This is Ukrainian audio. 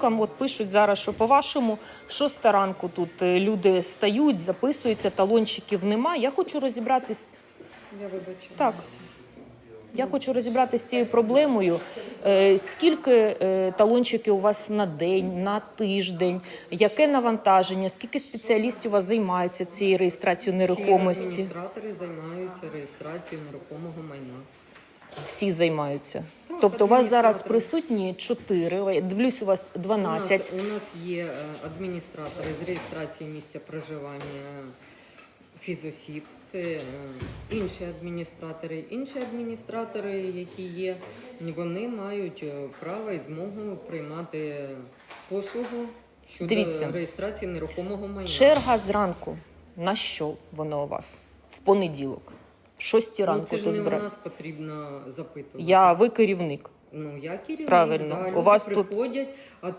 стосункам. От пишуть зараз, що по-вашому, шоста ранку тут е, люди стають, записуються, талончиків нема. Я хочу розібратись. Я вибачаю. Так. Я хочу розібратися з цією проблемою. Е, Скільки е, талончиків у вас на день, на тиждень? Яке навантаження? Скільки спеціалістів у вас займаються цією реєстрацією Всі нерухомості? адміністратори займаються реєстрацією нерухомого майна. Всі займаються. Тобто у вас зараз присутні чотири. Дивлюсь, у вас 12. У нас, у нас є е, адміністратори з реєстрації місця проживання фізосіб. Це е, інші адміністратори. Інші адміністратори, які є, вони мають е, право і змогу приймати послугу щодо Дивіться. реєстрації нерухомого майна. Черга зранку. На що воно у вас? В понеділок. В ранку. Ну, це ж не у нас потрібно запитувати. Я ви керівник. Ну, я керівник, Правильно. Да, У люди вас тут- приходять, а